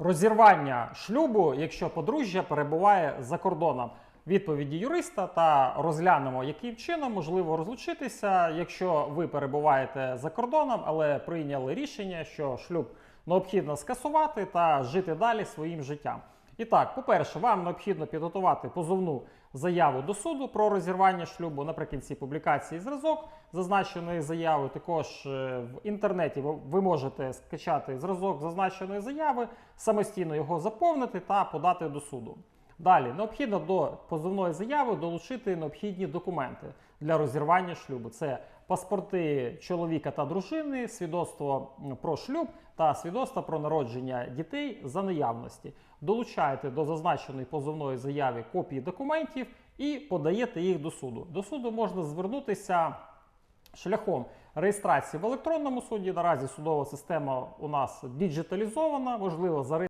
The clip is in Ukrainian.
Розірвання шлюбу, якщо подружжя перебуває за кордоном. Відповіді юриста та розглянемо, яким чином можливо розлучитися, якщо ви перебуваєте за кордоном, але прийняли рішення, що шлюб необхідно скасувати та жити далі своїм життям. І так, по-перше, вам необхідно підготувати позовну заяву до суду про розірвання шлюбу наприкінці публікації зразок зазначеної заяви. Також е, в інтернеті ви- ви можете скачати зразок зазначеної заяви, самостійно його заповнити та подати до суду. Далі необхідно до позовної заяви долучити необхідні документи для розірвання шлюбу. Це паспорти чоловіка та дружини, свідоцтво про шлюб та свідоцтво про народження дітей за наявності. Долучаєте до зазначеної позовної заяви копії документів і подаєте їх до суду. До суду можна звернутися шляхом реєстрації в електронному суді. Наразі судова система у нас діджиталізована, можливо, зареєструвати